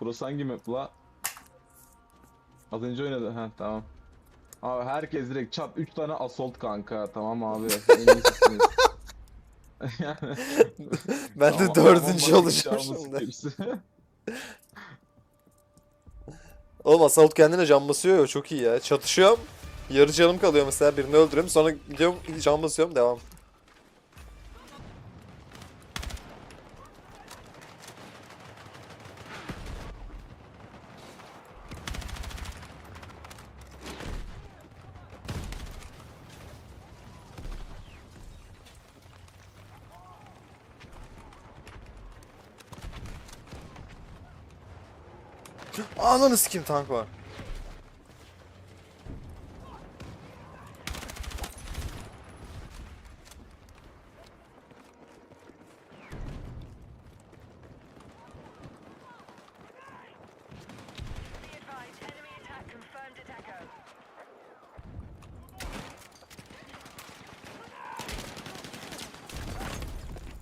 Burası hangi map la? Az önce oynadı. Ha tamam. Abi herkes direkt çat 3 tane assault kanka. Tamam abi. En iyisisiniz. yani, Ben de dördüncü olacağım şimdi. Oğlum Assault kendine can basıyor ya çok iyi ya. Çatışıyorum. Yarı canım kalıyor mesela birini öldürüyorum sonra gidiyorum can basıyorum devam. Ananı sikim tank var.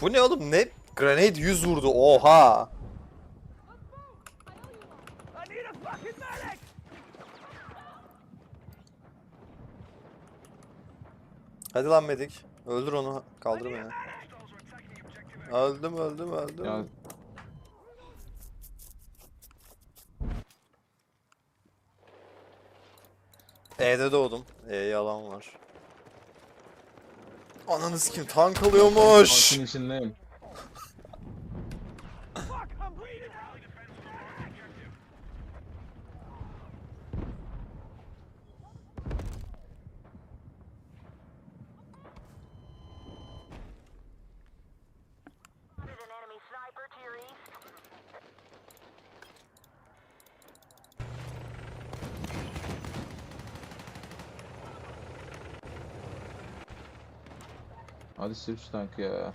Bu ne oğlum ne? Grenade 100 vurdu oha. Hadi lan medik. Öldür onu. Kaldır beni. Öldüm öldüm öldüm. ya E'de doğdum. E'ye alan var. Ananı sikim tank alıyormuş. tankın içindeyim. Hadi sür şu tankı ya.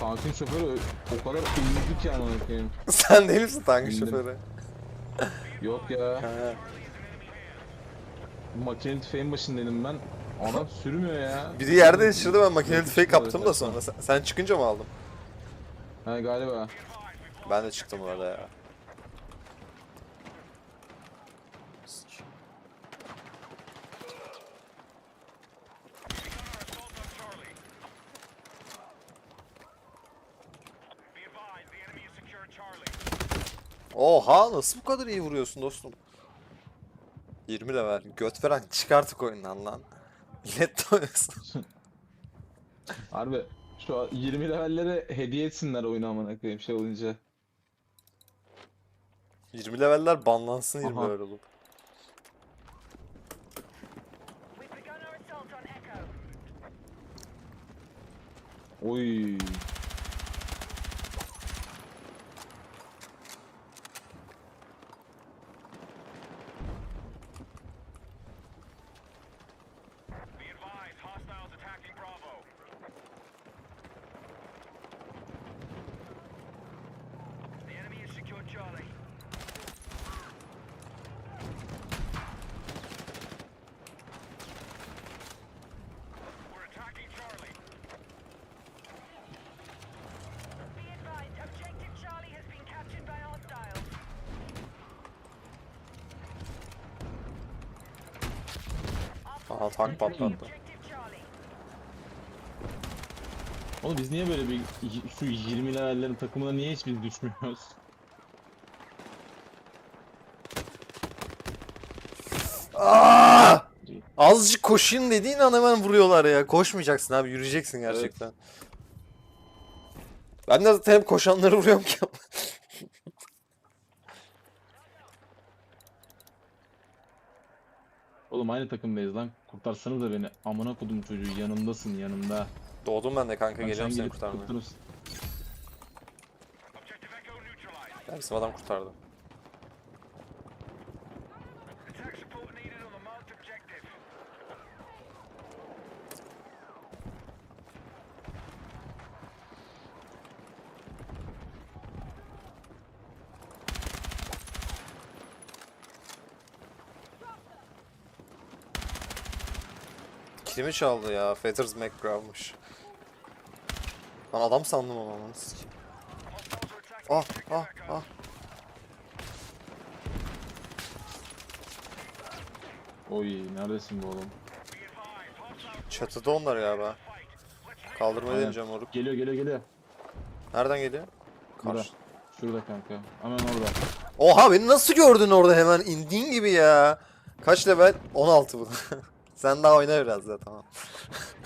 Tankın şoförü o kadar ünlü ki koyayım. Sen değil misin tank Bildim. şoförü? Yok ya. Ha. Makine tüfeğin başındaydım ben. Adam sürmüyor ya. Biri yerde yaşırdı ben Yakışıklı tüfek kaptım da sonra. Sen, sen çıkınca mı aldım? Ha galiba. Ben de çıktım orada ya. Oha nasıl bu kadar iyi vuruyorsun dostum? 20 level. Göt veren çıkartık oyundan lan. Millet de oynasın. Harbi şu an 20 levellere hediye etsinler oyunu amına koyayım şey olunca. 20 leveller banlansın 20 Aha. level olup. Oy. Aha tank patlattı. Oğlum biz niye böyle bir şu 20 levellerin takımına niye hiç biz düşmüyoruz? Aa! Azıcık koşayım dediğin an hemen vuruyorlar ya. Koşmayacaksın abi, yürüyeceksin gerçekten. Ben de zaten hep koşanları vuruyorum ki. Oğlum aynı takımdayız lan. Kurtarsanız da beni. Amına kodum çocuğu yanımdasın yanımda. Doğdum ben de kanka Lan geliyorum sen seni kurtarmaya. kurtarırsın. Bizim adam kurtardı. Kilimi çaldı ya. Fetters McGraw'mış. Lan adam sandım onu ananı. Ah ah ah. Oy neredesin bu oğlum? Çatıda onlar ya be. Kaldırmaya Aynen. deneyeceğim moruk. Geliyor geliyor geliyor. Nereden geliyor? Burada. Karşı. Şurada kanka. Hemen orada. Oha beni nasıl gördün orada hemen indiğin gibi ya. Kaç level? 16 bu. Sen daha oyna biraz da tamam.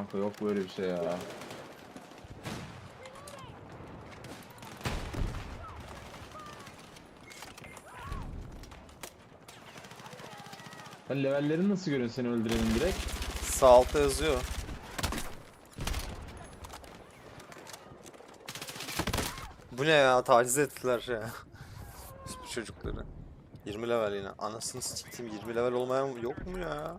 Kanka yok böyle bir şey ya. Sen levellerini nasıl görüyorsun seni öldürenin direkt? Sağ altta yazıyor. Bu ne ya? Taciz ettiler ya. Bu çocukları. 20 level yine. Anasını sikeyim 20 level olmayan yok mu ya?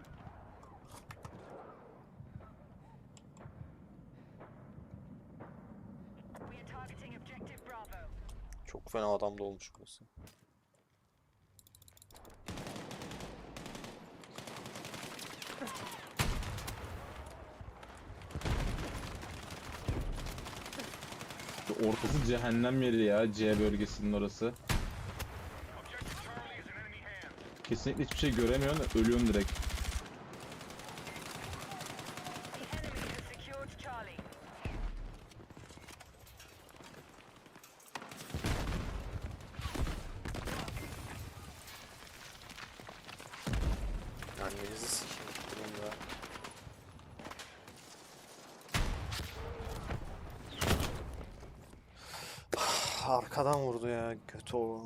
Çok fena adam da olmuş burası. Ortası cehennem yeri ya C bölgesinin orası. Kesinlikle hiçbir şey göremiyorsun ölüyorsun direkt. Arkadan vurdu ya kötü o.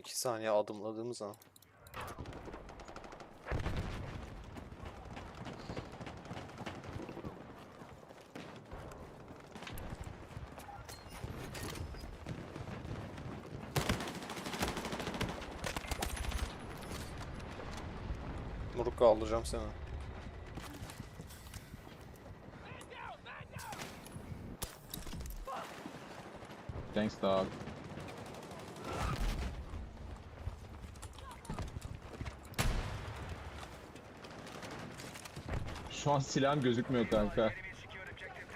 2 saniye adımladığımız an. Muruk kaldıracağım seni. Thanks dog. Şu an silahım gözükmüyor kanka.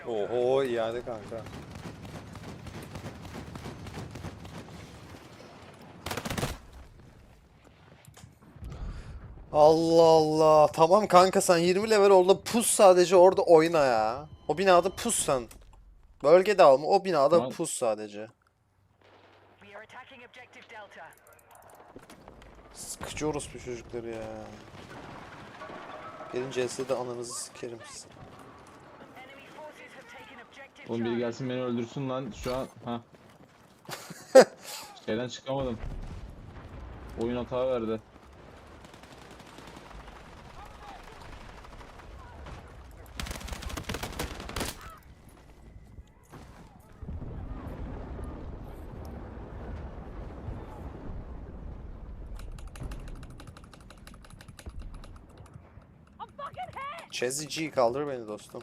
Oho iade kanka. Allah Allah. Tamam kanka sen 20 level oldu. Pus sadece orada oyna ya. O binada pus sen. Bölgede alma. O binada Tamam. pus sadece. Sıkıcı orospu çocukları ya. Gelin CS'de ananızı sikerim size. Oğlum biri gelsin beni öldürsün lan şu an. Ha. Şeyden çıkamadım. Oyun hata verdi. Chezzy G kaldır beni dostum.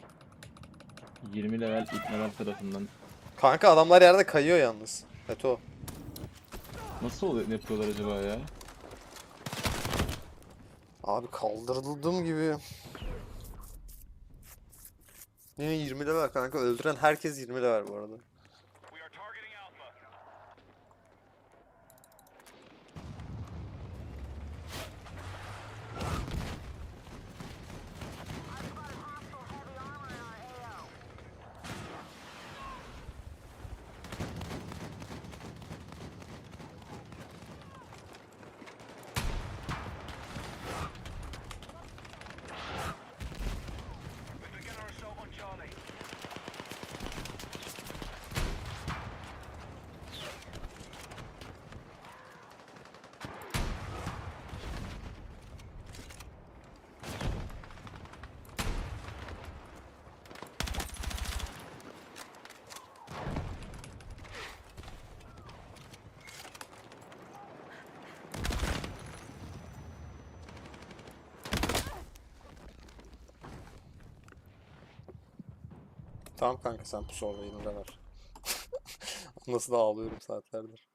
20 level ipneler tarafından. Kanka adamlar yerde kayıyor yalnız. Eto. Nasıl oluyor ne yapıyorlar acaba ya? Abi kaldırıldım gibi. Yine 20 level kanka. Öldüren herkes 20 level bu arada. Tamam kanka sen pus orada 20 level. Nasıl da ağlıyorum saatlerdir.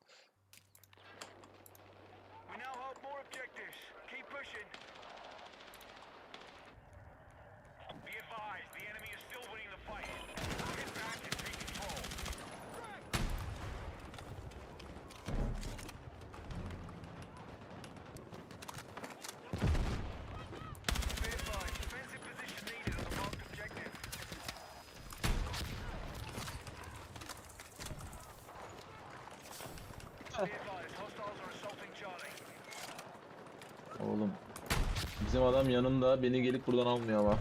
Oğlum. Bizim adam yanımda beni gelip buradan almıyor ama.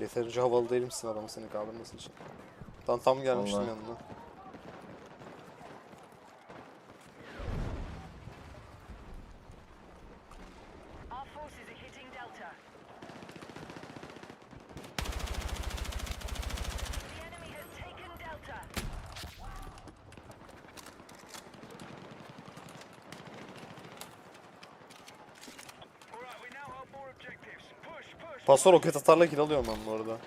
Yeterince havalı değil misin adamı seni kaldırması için? Tam tam gelmiştim Vallahi. yanına. Pastor roket atarla kill alıyorum ben bu arada.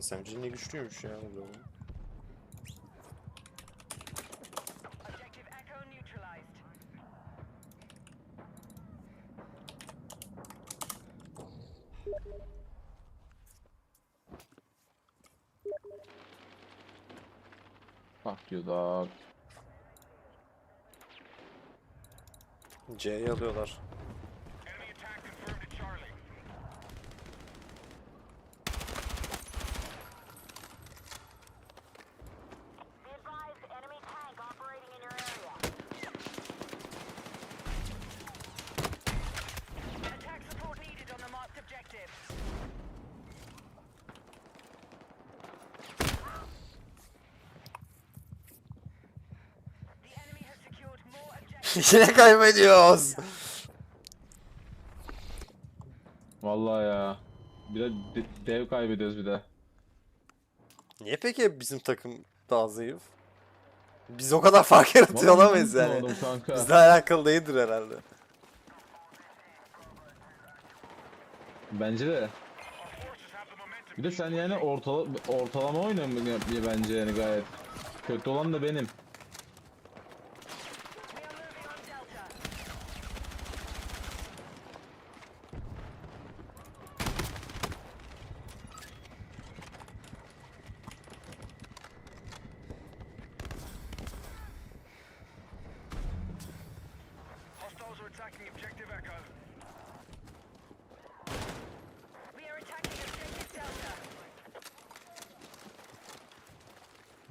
SMG ne güçlüymüş ya. Dog. C'yi alıyorlar. Yine kaybediyoruz. Vallahi ya. Bir de de- dev kaybediyoruz bir de. Niye peki bizim takım daha zayıf? Biz o kadar fark yaratıyor Vallahi olamayız yani. anlamadım kanka. Bizle alakalı değildir herhalde. Bence de. Bir de sen yani ortala ortalama oynuyorsun bence yani gayet. Kötü olan da benim.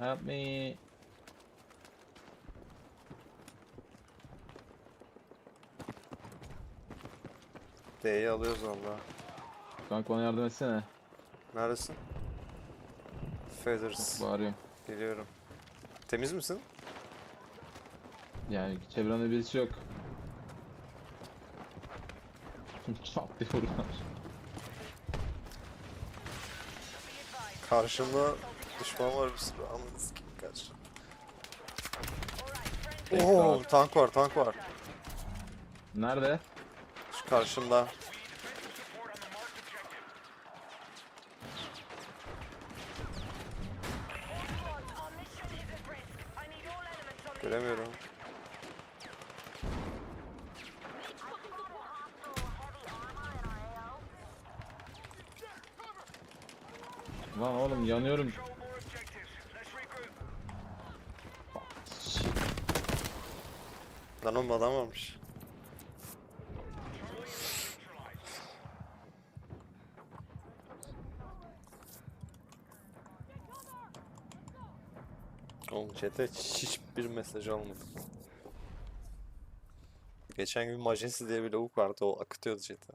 Help me. D'yi alıyoruz valla. Kanka bana yardım etsene. Neredesin? Feathers. Bağırıyorum. Geliyorum. Temiz misin? Yani çevremde birisi yok. Çat diye. Karşımda düşman var bir sürü. Anladın kim. Tek Oo tank var tank var. Nerede? Şu karşımda. Göremiyorum. Lan oğlum yanıyorum. Oğlum adam varmış. Oğlum chat'e hiçbir mesaj almadım. Geçen gün Majesty diye bir lavuk vardı o akıtıyordu chat'e.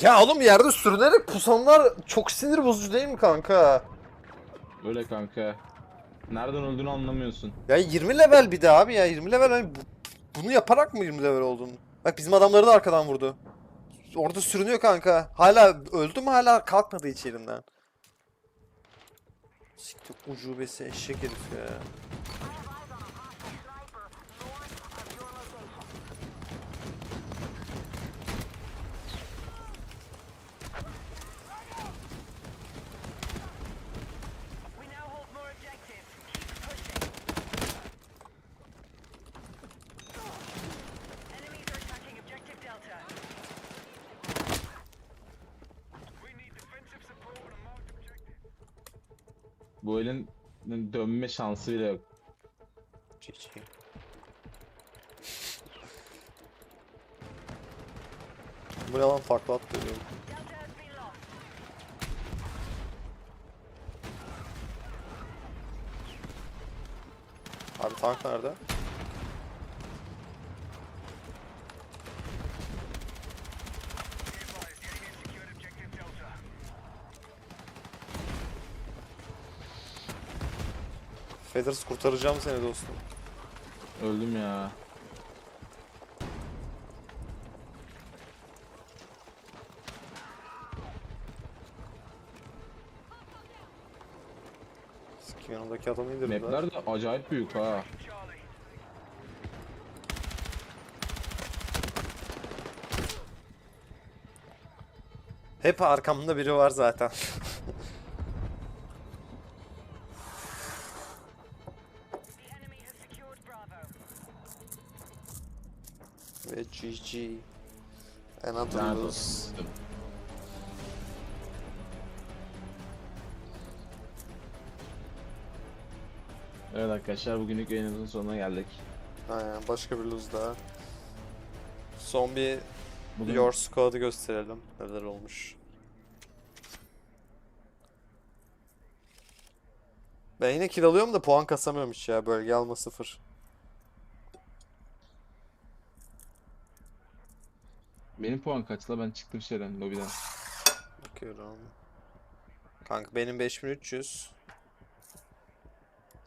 Ya oğlum yerde sürünerek pusanlar çok sinir bozucu değil mi kanka? Öyle kanka. Nereden öldüğünü anlamıyorsun. Ya 20 level bir de abi ya 20 level hani bu- bunu yaparak mı 20 level oldun? Bak bizim adamları da arkadan vurdu. Orada sürünüyor kanka. Hala öldü mü hala kalkmadı hiç yerinden. Siktir ucubesi eşek herif ya. Bu elin dönme şansı bile yok. GG. Bu ne lan farklı at lost. Abi tank nerede? Feathers kurtaracağım seni dostum. Öldüm ya. Kim yanımdaki adamı indirdiler. Mapler de acayip büyük ha. Hep arkamda biri var zaten. GG. Olsun. Evet arkadaşlar bugünlük yayınımızın sonuna geldik. Aynen başka bir lose daha. Son bir Bugün Your Squad'ı gösterelim. Neler olmuş. Ben yine kill alıyorum da puan kasamıyorum hiç ya. Bölge alma sıfır. Benim puan kaçla ben çıktım şeyden lobiden. Bakıyorum. Kanka benim 5300.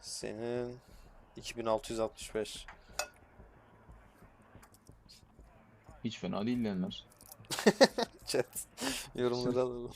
Senin 2665. Hiç fena değillerler. Chat. Yorumları alalım.